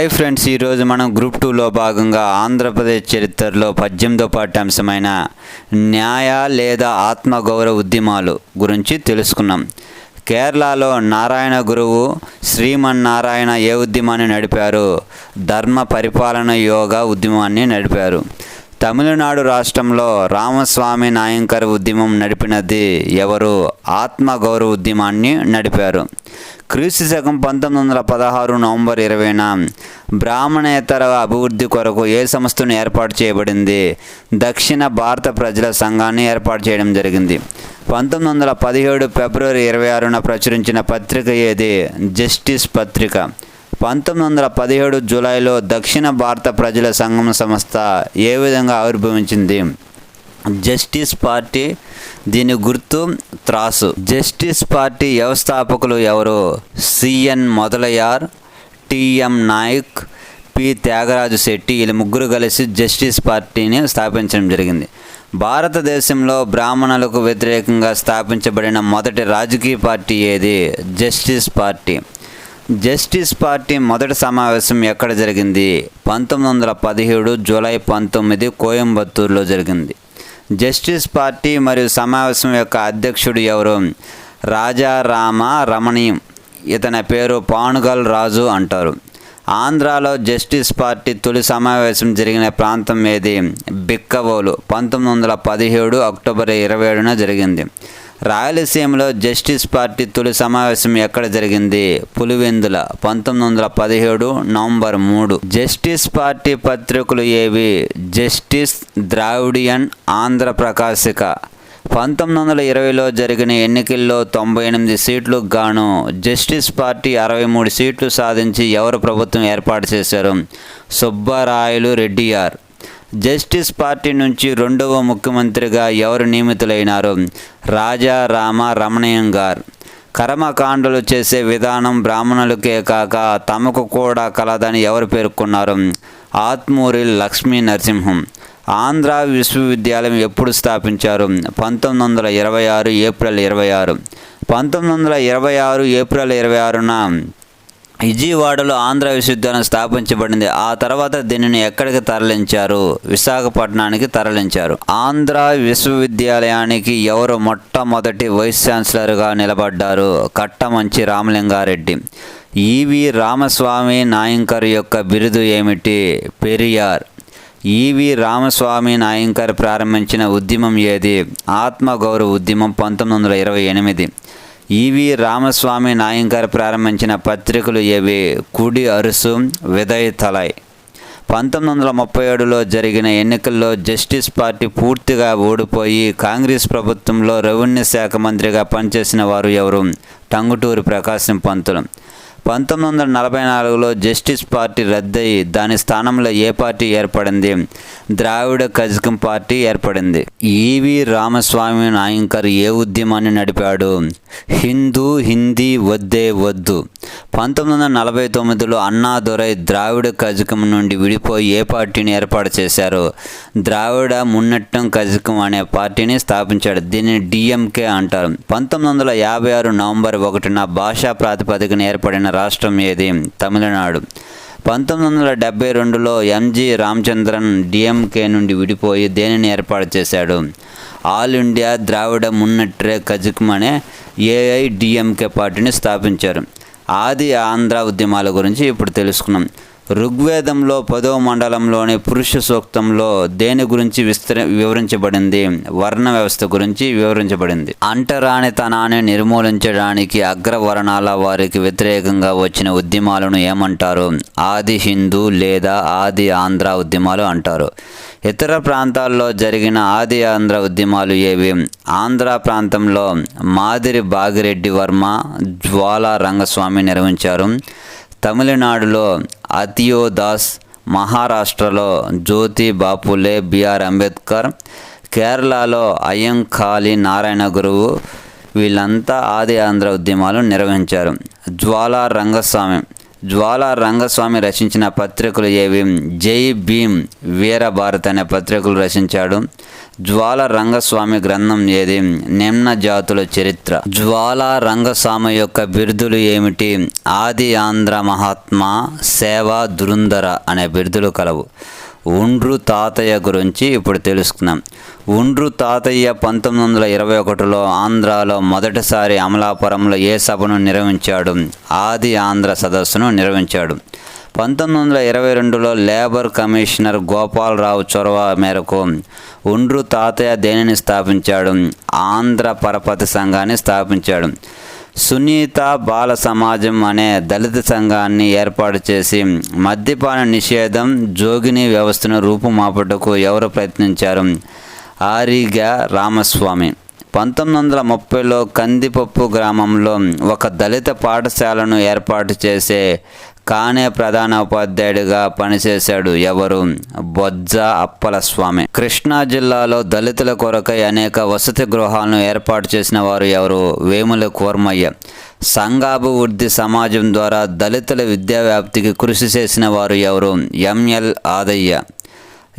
Hi friends ఈరోజు మనం group టూలో భాగంగా ఆంధ్రప్రదేశ్ చరిత్రలో పద్దెనిమిదో పాఠ్యాంశమైన న్యాయ లేదా ఆత్మగౌరవ ఉద్యమాలు గురించి తెలుసుకున్నాం. కేరళలో నారాయణ గురువు శ్రీమన్నారాయణ ఏ ఉద్యమాన్ని నడిపారు? ధర్మ పరిపాలన యోగా ఉద్యమాన్ని నడిపారు. తమిళనాడు రాష్ట్రంలో రామస్వామి నాయంకర్ ఉద్యమం నడిపినది ఎవరు? ఆత్మగౌరవ ఉద్యమాన్ని నడిపారు. క్రీస్తు శకం పంతొమ్మిది వందల పదహారు నవంబర్ ఇరవైన బ్రాహ్మణేతర అభివృద్ధి కొరకు ఏ సంస్థను ఏర్పాటు చేయబడింది? దక్షిణ భారత ప్రజల సంఘాన్ని ఏర్పాటు చేయడం జరిగింది. పంతొమ్మిది వందల పదిహేడు ఫిబ్రవరి ఇరవై ఆరున ప్రచురించిన పత్రిక ఏది? జస్టిస్ పత్రిక. పంతొమ్మిది వందల పదిహేడు జూలైలో దక్షిణ భారత ప్రజల సంఘం సంస్థ ఏ విధంగా ఆవిర్భవించింది? జస్టిస్ పార్టీ దీని గుర్తు త్రాసు. జస్టిస్ పార్టీ వ్యవస్థాపకులు ఎవరు? C N Mudaliar T M Nayak P. Thyagaraju Shetty వీళ్ళు ముగ్గురు కలిసి జస్టిస్ పార్టీని స్థాపించడం జరిగింది. భారతదేశంలో బ్రాహ్మణులకు వ్యతిరేకంగా స్థాపించబడిన మొదటి రాజకీయ పార్టీ ఏది? Justice party. జస్టిస్ పార్టీ మొదటి సమావేశం ఎక్కడ జరిగింది? పంతొమ్మిది వందల పదిహేడు జూలై పంతొమ్మిది కోయంబత్తూరులో జరిగింది. జస్టిస్ పార్టీ మరియు సమావేశం యొక్క అధ్యక్షుడు ఎవరు? రాజారామ రమణీయం ఇతని పేరు పానుగల్ రాజు అంటారు. ఆంధ్రాలో జస్టిస్ పార్టీ తొలి సమావేశం జరిగిన ప్రాంతం ఏది? బిక్కవోలు. పంతొమ్మిది వందల పదిహేడు అక్టోబర్ ఇరవై ఏడున జరిగింది. రాయలసీమలో జస్టిస్ పార్టీ తొలి సమావేశం ఎక్కడ జరిగింది? పులివెందుల పంతొమ్మిది వందల పదిహేడు నవంబర్ మూడు. జస్టిస్ పార్టీ పత్రికలు ఏవి? జస్టిస్ ద్రావిడియన్ ఆంధ్ర ప్రకాశిక. పంతొమ్మిది వందల ఇరవైలో జరిగిన ఎన్నికల్లో తొంభై ఎనిమిది సీట్లకు గాను జస్టిస్ పార్టీ అరవై మూడు సీట్లు సాధించి ఎవరు ప్రభుత్వం ఏర్పాటు చేశారు? సుబ్బారాయలు రెడ్డియార్. జస్టిస్ పార్టీ నుంచి రెండవ ముఖ్యమంత్రిగా ఎవరు నియమితులైనారు రాజా రామ రమణీయం గారు. కర్మకాండలు చేసే విధానం బ్రాహ్మణులకే కాక తమకు కూడా కలదని ఎవరు పేర్కొన్నారు ఆత్మూరి లక్ష్మీ నరసింహం. ఆంధ్ర విశ్వవిద్యాలయం ఎప్పుడు స్థాపించారు? పంతొమ్మిది వందల ఇరవై ఆరు ఏప్రిల్ ఇరవై ఆరు. పంతొమ్మిది వందల ఇరవై ఆరు ఏప్రిల్ ఇరవై ఆరున విజయవాడలో ఆంధ్ర విశ్వవిద్యాలయం స్థాపించబడింది. ఆ తర్వాత దీనిని ఎక్కడికి తరలించారు? విశాఖపట్నానికి తరలించారు. ఆంధ్ర విశ్వవిద్యాలయానికి ఎవరు మొట్టమొదటి వైస్ ఛాన్సలర్గా నిలబడ్డారు? కట్టమంచి రామలింగారెడ్డి. ఈవి రామస్వామి నాయంకర్ యొక్క బిరుదు ఏమిటి? పెరియార్. ఈవి రామస్వామి నాయంకర్ ప్రారంభించిన ఉద్యమం ఏది? ఆత్మగౌరవ ఉద్యమం పంతొమ్మిది వందల ఇరవై ఎనిమిది. ఈవి రామస్వామి నాయంకర్ ప్రారంభించిన పత్రికలు ఏవి? కుడి అరుసు విదయ తలై. పంతొమ్మిది వందల ముప్పై ఏడులో జరిగిన ఎన్నికల్లో జస్టిస్ పార్టీ పూర్తిగా ఓడిపోయి కాంగ్రెస్ ప్రభుత్వంలో రెవెన్యూ శాఖ మంత్రిగా పనిచేసిన వారు ఎవరు? టంగుటూరి ప్రకాశం పంతులు. పంతొమ్మిది వందల నలభై నాలుగులో జస్టిస్ పార్టీ రద్దయి దాని స్థానంలో ఏ పార్టీ ఏర్పడింది? ద్రావిడ కజకం పార్టీ ఏర్పడింది. ఈవి రామస్వామి నాయంకర్ ఏ ఉద్యమాన్ని నడిపాడు? హిందూ హిందీ వద్దే వద్దు. పంతొమ్మిది వందల నలభై తొమ్మిదిలో అన్నాదురై ద్రావిడ కజకం నుండి విడిపోయి ఏ పార్టీని ఏర్పాటు చేశారు ద్రావిడ మున్నట్టం కజకం అనే పార్టీని స్థాపించాడు. దీనిని డిఎంకే అంటారు. పంతొమ్మిది వందల యాభై ఆరు నవంబర్ ఒకటిన భాషా ప్రాతిపదికన ఏర్పడిన రాష్ట్రం ఏది? తమిళనాడు. పంతొమ్మిది వందల డెబ్బై రెండులో ఎంజి రామచంద్రన్ డిఎంకే నుండి విడిపోయి దేనిని ఏర్పాటు చేశాడు? ఆల్ ఇండియా ద్రావిడ మున్నట్రే కజకం అనే ఏఐడిఎంకే పార్టీని స్థాపించారు. ఆది ఆంధ్ర ఉద్యమాల గురించి ఇప్పుడు తెలుసుకున్నాం. ఋగ్వేదంలో పదో మండలంలోని పురుష సూక్తంలో దేని గురించి విస్తర వివరించబడింది? వర్ణ వ్యవస్థ గురించి వివరించబడింది. అంటరానితనాన్ని నిర్మూలించడానికి అగ్రవర్ణాల వారికి వ్యతిరేకంగా వచ్చిన ఉద్యమాలను ఏమంటారు? ఆది హిందూ లేదా ఆది ఆంధ్ర ఉద్యమాలు అంటారు. ఇతర ప్రాంతాల్లో జరిగిన ఆది ఆంధ్ర ఉద్యమాలు ఏవి? ఆంధ్ర ప్రాంతంలో మాదిరి బాగిరెడ్డి వర్మ జ్వాలా రంగస్వామి నిర్వహించారు. తమిళనాడులో అతియోదాస్ మహారాష్ట్రలో జ్యోతి బాపులే బిఆర్ అంబేద్కర్ కేరళలో అయ్యంఖాళి నారాయణ గురువు వీళ్ళంతా ఆది ఆంధ్ర ఉద్యమాలు నిర్వహించారు. జ్వాలా రంగస్వామి జ్వాలా రంగస్వామి రచించిన పత్రికలు ఏవి? జై భీమ్ వీర భారత్ అనే పత్రికలు రచించాడు. జ్వాల రంగస్వామి గ్రంథం ఏది? నిమ్న జాతుల చరిత్ర. జ్వాల రంగస్వామి యొక్క బిరుదులు ఏమిటి? ఆది ఆంధ్ర మహాత్మా సేవ దురుందర అనే బిరుదులు కలవు. ఉండ్రు తాతయ్య గురించి ఇప్పుడు తెలుసుకుందాం. ఉండ్రు తాతయ్య పంతొమ్మిది వందల ఇరవై ఒకటిలో ఆంధ్రాలో మొదటిసారి అమలాపురంలో ఏ సభను నిర్వహించాడు? ఆది ఆంధ్ర సదస్సును నిర్వహించాడు. పంతొమ్మిది వందల ఇరవై రెండులో లేబర్ కమిషనర్ గోపాలరావు చొరవ మేరకు ఉండ్రు తాతయ్య దేనిని స్థాపించాడు? ఆంధ్ర పరపతి సంఘాన్ని స్థాపించాడు. సునీత బాల సమాజం అనే దళిత సంఘాన్ని ఏర్పాటు చేసి మద్యపాన నిషేధం జోగిని వ్యవస్థను రూపుమాపుటకు ఎవరు ప్రయత్నించారు? ఆరిగా రామస్వామి. పంతొమ్మిది వందల ముప్పైలో కందిపప్పు గ్రామంలో ఒక దళిత పాఠశాలను ఏర్పాటు చేసే కానే ప్రధాన ఉపాధ్యాయుడిగా పనిచేశాడు ఎవరు? బొజ్జ అప్పల స్వామి కృష్ణా జిల్లాలో దళితుల కొరకై అనేక వసతి గృహాలను ఏర్పాటు చేసిన వారు ఎవరు? వేముల కూర్మయ్య. సంఘాభివృద్ధి సమాజం ద్వారా దళితుల విద్యా వ్యాప్తికి కృషి చేసిన వారు ఎవరు? ఎంఎల్ ఆదయ్య.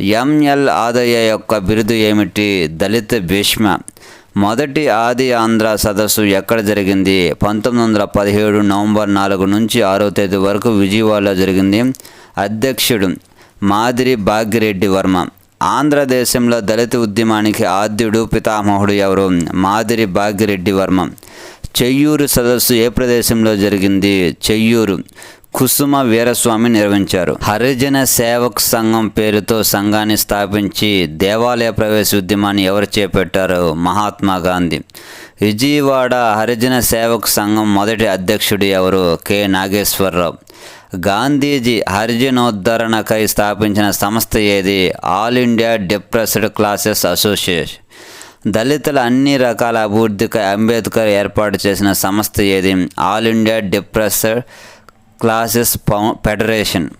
ఎంఎల్ ఆదయ్య యొక్క బిరుదు ఏమిటి? దళిత భీష్మ. మొదటి ఆది ఆంధ్ర సదస్సు ఎక్కడ జరిగింది? పంతొమ్మిది వందల పదిహేడు నవంబర్ నాలుగు నుంచి ఆరో తేదీ వరకు విజయవాడలో జరిగింది. అధ్యక్షుడు మాదిరి భాగ్యరెడ్డి వర్మ. ఆంధ్రదేశంలో దళిత ఉద్యమానికి ఆద్యుడు పితామహుడు ఎవరు? మాదిరి భాగ్యరెడ్డి వర్మ. చెయ్యూరు సదస్సు ఏ ప్రదేశంలో జరిగింది? చెయ్యూరు కుసుమ వీరస్వామి నిర్వహించారు. హరిజన సేవక్ సంఘం పేరుతో సంఘాన్ని స్థాపించి దేవాలయ ప్రవేశ ఉద్యమాన్ని ఎవరు చేపట్టారు మహాత్మా గాంధీ. విజయవాడ హరిజన సేవక్ సంఘం మొదటి అధ్యక్షుడు ఎవరు? కె. నాగేశ్వరరావు. గాంధీజీ హరిజనోద్ధరణకై స్థాపించిన సంస్థ ఏది? All India depressed classes association. దళితుల అన్ని రకాల అభివృద్ధికి అంబేద్కర్ ఏర్పాటు చేసిన సంస్థ ఏది? All India depressed classes federation.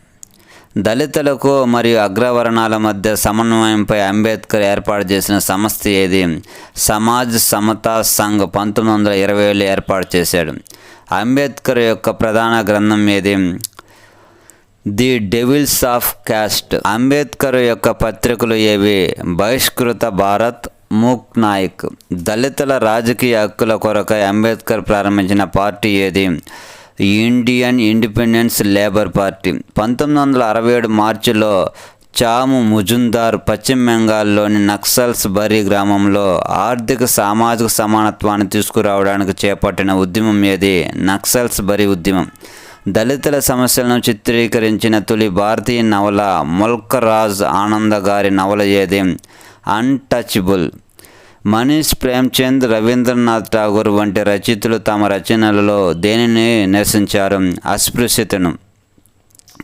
దళితులకు మరియు అగ్రవర్ణాల మధ్య సమన్వయంపై అంబేద్కర్ ఏర్పాటు చేసిన సంస్థ ఏది? సమాజ్ సమతా సంఘ్ పంతొమ్మిది వందల ఇరవై ఏళ్ళు ఏర్పాటు చేశాడు. అంబేద్కర్ యొక్క ప్రధాన గ్రంథం ఏది? The devils of caste. Ambedkar యొక్క పత్రికలు ఏవి? బహిష్కృత భారత్ మూక్ నాయక్. దళితుల రాజకీయ హక్కుల కొరకై అంబేద్కర్ ప్రారంభించిన పార్టీ ఏది? ఇండియన్ ఇండిపెండెన్స్ లేబర్ పార్టీ పంతొమ్మిది వందల అరవై ఏడు మార్చిలో చాము ముజుందార్ పశ్చిమ బెంగాల్లోని నక్సల్స్ బరీ గ్రామంలో ఆర్థిక సామాజిక సమానత్వాన్ని తీసుకురావడానికి చేపట్టిన ఉద్యమం ఏది? నక్సల్స్ బరీ ఉద్యమం. దళితుల సమస్యలను చిత్రీకరించిన తొలి భారతీయ నవల ముల్క్ రాజ్ ఆనంద గారి నవల ఏది? అన్టచబుల్ మనీష్ ప్రేమ్చంద్ రవీంద్రనాథ్ ఠాగూర్ వంటి రచయితలు తమ రచనలలో దేనిని నిరసించారు? అస్పృశ్యతను.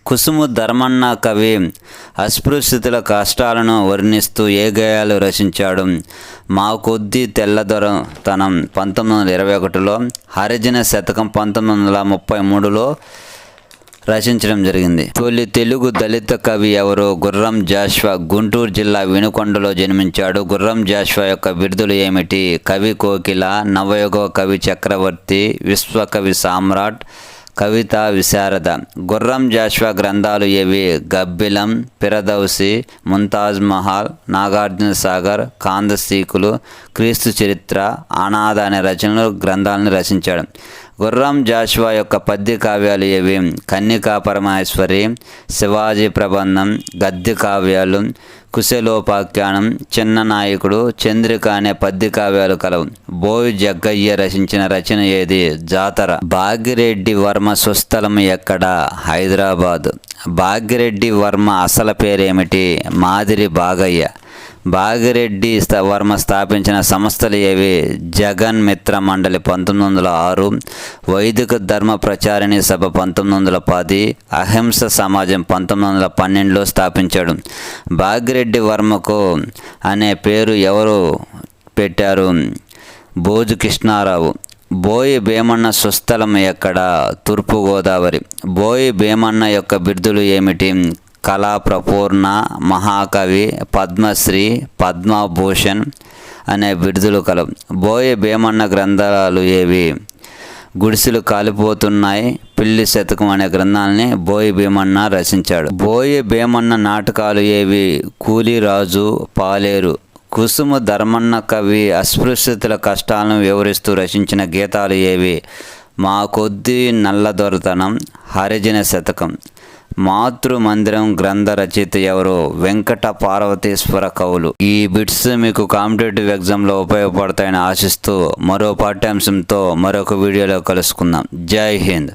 కుసుము ధర్మన్న కవి అస్పృశ్యతల కష్టాలను వర్ణిస్తూ ఏ గేయాలు రచించాడు? మా కొద్ది తెల్లదొరతనం పంతొమ్మిది వందల ఇరవై ఒకటిలో హరిజన శతకం పంతొమ్మిది వందల ముప్పై మూడులో రచించడం జరిగింది. తొలి తెలుగు దళిత కవి ఎవరు గుర్రం జాష్వా గుంటూరు జిల్లా వినుకొండలో జన్మించాడు. గుర్రం జాష్వా యొక్క బిరుదులు ఏమిటి? కవి కోకిల నవయుగ కవి చక్రవర్తి విశ్వకవి సామ్రాట్ కవిత విశారద. గుర్రం జాష్వా గ్రంథాలు ఏవి? గబ్బిలం పిరదౌసి ముంతాజ్ మహల్ నాగార్జున సాగర్ కాందసీకులు క్రీస్తు చరిత్ర అనాథ అనే రచనలు గ్రంథాలను రచించాడు. గుర్రం జాషువా యొక్క పద్య కావ్యాలు ఏవి? కన్నికా పరమేశ్వరి శివాజీ ప్రబంధం గద్య కావ్యాలు కుశలోపాఖ్యానం చిన్న నాయకుడు చంద్రిక అనే పద్య కావ్యాలు కలవు. బోయి జగ్గయ్య రచించిన రచన ఏది? జాతర. భాగ్యరెడ్డి వర్మ స్వస్థలం ఎక్కడ? హైదరాబాద్. భాగ్యరెడ్డి వర్మ అసలు పేరేమిటి? మాదిరి బాగయ్య. భాగిరెడ్డి వర్మ స్థాపించిన సంస్థలు ఏవి? జగన్ మిత్ర మండలి పంతొమ్మిది వందల ఆరు వైదిక ధర్మ ప్రచారిణి సభ పంతొమ్మిది వందల పది అహింస సమాజం పంతొమ్మిది వందల పన్నెండులో స్థాపించాడు. భాగిరెడ్డి వర్మకు అనే పేరు ఎవరు పెట్టారు? భోజు కృష్ణారావు. బోయి భీమన్న స్వస్థలం ఎక్కడ? తూర్పుగోదావరి బోయి భీమన్న యొక్క బిరుదులు ఏమిటి? కళా ప్రపూర్ణ మహాకవి పద్మశ్రీ పద్మభూషణ్ అనే బిరుదులు కలవు బోయ భీమన్న గ్రంథాలు ఏవి? గుడిసెలు కాలిపోతున్నాయి. పిల్లి శతకం అనే గ్రంథాలని బోయి భీమన్న రచించాడు. బోయి భీమన్న నాటకాలు ఏవి? కూలిరాజు పాలేరు. కుసుమ ధర్మన్న కవి అస్పృశ్యతల కష్టాలను వివరిస్తూ రచించిన గీతాలు ఏవి? మా కొద్ది నల్లదొరతనం హరిజన శతకం. మాతృ మందిరం గ్రంథ రచయిత ఎవరు? వెంకట పార్వతీశ్వర కవులు. ఈ బిట్స్ మీకు కాంపిటేటివ్ ఎగ్జామ్లో ఉపయోగపడతాయని ఆశిస్తూ మరో పాఠ్యాంశంతో మరొక వీడియోలో కలుసుకుందాం. జై హింద్.